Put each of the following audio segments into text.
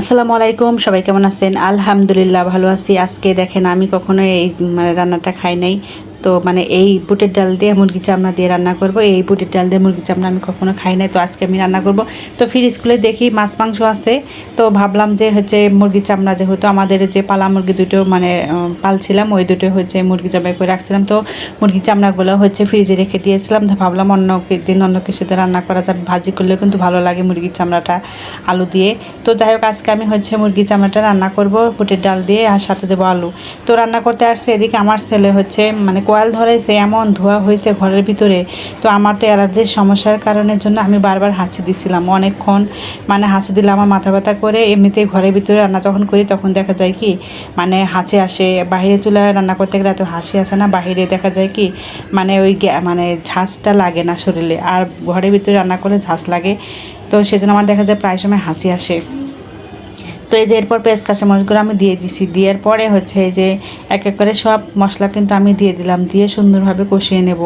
আসসালামু আলাইকুম, সবাই কেমন আছেন? আলহামদুলিল্লাহ ভালো আছি। আজকে দেখেন, আমি কখনো এই মানে রান্নাটা খাই নাই। তো মানে এই বুটের ডাল দিয়ে মুরগি চামড়া দিয়ে রান্না করব। এই বুটের ডাল দিয়ে মুরগি চামড়া আমি কখনো খাই নাই, তো আজকে আমি রান্না করব। তো ফির স্কুলে দেখি মাছ, মাংস আছে, তো ভাবলাম যে হচ্ছে মুরগি চামড়া যেহেতু আমাদের যে পালা মুরগি দুটো মানে পালছিলাম, ওই দুটো হচ্ছে মুরগি জবাই করে রাখছিলাম, তো মুরগি চামড়াগুলো হচ্ছে ফ্রিজে রেখে দিয়েছিলাম, তো ভাবলাম অন্য দিন অন্য কিছুতে রান্না করা যাবে, ভাজি করলেও কিন্তু ভালো লাগে মুরগির চামড়াটা আলু দিয়ে। তো যাই হোক, আজকে আমি হচ্ছে মুরগির চামড়াটা রান্না করব, বুটের ডাল দিয়ে, আর সাথে দেবো আলু। তো রান্না করতে আসছে, এদিকে আমার ছেলে হচ্ছে মানে কোয়াল ধরেছে এমন ধোয়া হয়েছে ঘরের ভিতরে। তো আমার তো অ্যালার্জির সমস্যার কারণের জন্য আমি বারবার হাঁচি দিছিলাম। অনেকক্ষণ মানে হাঁচি দিলে আমার মাথা ব্যথা করে এমনিতেই ঘরের ভিতরে রান্না যখন করি তখন দেখা যায় কি মানে হাঁচি আসে। বাইরে চুলায় রান্না করতে গেলে এত হাসি আসে না বাইরে দেখা যায় কি মানে ওই মানে ঝাঁঝটা লাগে না শরীরে। আর ঘরের ভিতরে রান্না করলে ঝাঁঝ লাগে। তো সেজন্য আমার দেখা যায় প্রায় সময় হাসি আসে। তো এই যে এরপর পেঁয়াজ কাঁচামরিচগুলো আমি দিয়ে দিছি। দেওয়ার পরে হচ্ছে যে এক এক করে সব মশলা কিন্তু আমি দিয়ে দিলাম, দিয়ে সুন্দরভাবে কষিয়ে নেব।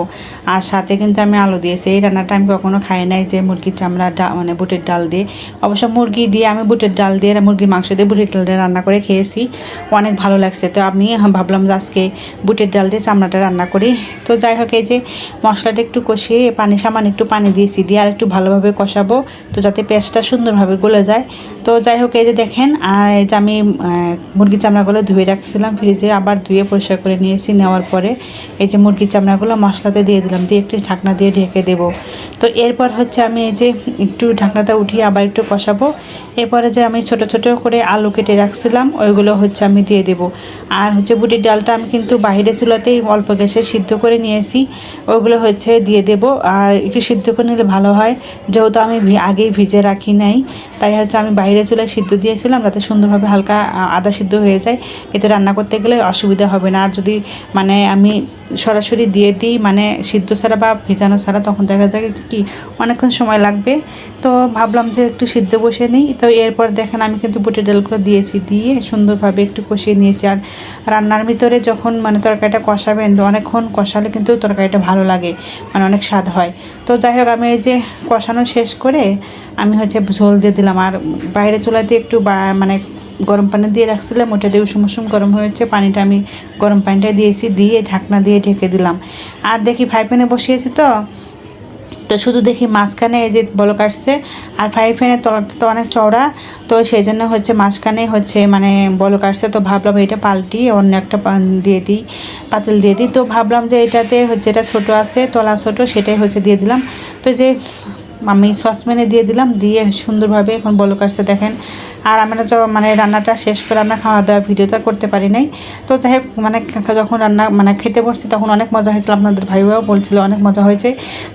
আর সাথে কিন্তু আমি আলু দিয়েছি। এই রান্নাটা আমি কখনো খাই নাই যে মুরগির চামড়া ডা মানে বুটের ডাল দিয়ে। অবশ্য মুরগি দিয়ে আমি বুটের ডাল দিয়ে, মুরগির মাংস দিয়ে বুটের ডাল দিয়ে রান্না করে খেয়েছি। অনেক ভালো লাগছে। তো আমি ভাবলাম যে আজকে বুটের ডাল দিয়ে চামড়াটা রান্না করি। তো যাই হোক, এই যে মশলাটা একটু কষিয়ে পানি, সামান্য একটু পানি দিয়েছি। দিয়ে আর একটু ভালোভাবে কষাবো, তো যাতে পেঁয়াজটা সুন্দরভাবে গলে যায়। তো যাই হোক, এই যে দেখেন আর এই যে আমি মুরগির চামড়াগুলো ধুয়ে রাখছিলাম, ফ্রিজে আবার ধুয়ে পরিষ্কার করে নিয়েছি, নেওয়ার পরে এই যে মুরগির চামড়াগুলো মশলাতে দিয়ে দিলাম, দিয়ে একটু ঢাকনা দিয়ে ঢেকে দেবো। তো এরপর হচ্ছে আমি এই যে একটু ঢাকনাটা উঠিয়ে আবার একটু কষাবো। এরপরে যে আমি ছোট ছোট করে আলু কেটে রাখছিলাম, ওইগুলো হচ্ছে আমি দিয়ে দেবো। আর হচ্ছে বুটির ডালটা আমি কিন্তু বাইরে চুলাতেই অল্প গ্যাসে সিদ্ধ করে নিয়েছি, ওইগুলো হচ্ছে দিয়ে দেবো। আর একটু সিদ্ধ করে নিলে ভালো হয়, যেহেতু আমি আগেই ভিজে রাখি নাই, তাই হচ্ছে আমি বাইরে চুলায় সিদ্ধ দিয়েছিলাম যাতে সুন্দরভাবে হালকা আদা সিদ্ধ হয়ে যায়। এতে রান্না করতে গেলে অসুবিধা হবে না। আর যদি মানে আমি সরাসরি দিয়ে দিই মানে সিদ্ধ ছাড়া বা ভেজানো ছাড়া, তখন দেখা যায় কি, অনেকক্ষণ সময় লাগবে। তো ভাবলাম যে একটু সিদ্ধ বসে নিই। তো এরপর দেখেন, আমি কিন্তু বুটের ডালগুলো দিয়েছি, দিয়ে সুন্দরভাবে একটু কষিয়ে নিয়েছি। আর রান্নার ভিতরে যখন মানে তরকারিটা কষাবেন, অনেকক্ষণ কষালে কিন্তু তরকারিটা ভালো লাগে মানে অনেক স্বাদ হয়। তো যাই হোক, আমি এই যে কষানো শেষ করে আমি হচ্ছে ঝোল দিয়ে দিলাম। আর বাইরে চুলাতে একটু মানে গরম পানি দিয়ে রাখছিলাম, ওটা দিয়ে উষুম উষুম গরম হয়েছে। পানিটা আমি গরম পানিটা দিয়েছি, দিয়ে ঢাকনা দিয়ে ঢেকে দিলাম। আর দেখি ফ্রাই প্যানে বসিয়েছি তো। তো শুধু দেখি মাঝখানে এই যে বলক আসছে, আর ফ্রাই প্যানের তলাটা তো অনেক চওড়া, তো সেই জন্য হচ্ছে মাঝখানে হচ্ছে মানে বলক আসছে। তো ভাবলাম এটা পাল্টি অন্য একটা দিয়ে দিই, পাতিল দিয়ে দিই। তো ভাবলাম যে এটাতে হচ্ছে যেটা ছোটো আছে, তলা ছোটো, সেটাই হচ্ছে দিয়ে দিলাম। তো যে আমি সসপ্যানে দিয়ে দিলাম, দিয়ে সুন্দরভাবে এখন বলো আসছে দেখেন। আর আমরা মানে রান্নাটা শেষ করে আমরা খাওয়া দাওয়া ভিডিওটা করতে পারি নাই। তো যাই হোক মানে যখন রান্না মানে খেতে বসছি তখন অনেক মজা হয়েছিল, আপনাদের ভাইও বলছিল অনেক মজা হয়েছে।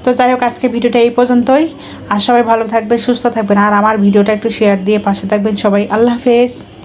তো যাই হোক, আজকে ভিডিওটা এই পর্যন্তই। আর সবাই ভালো থাকবেন, সুস্থ থাকবেন। আর আমার ভিডিওটা একটু শেয়ার দিয়ে পাশে থাকবেন সবাই। আল্লাহ হাফেজ।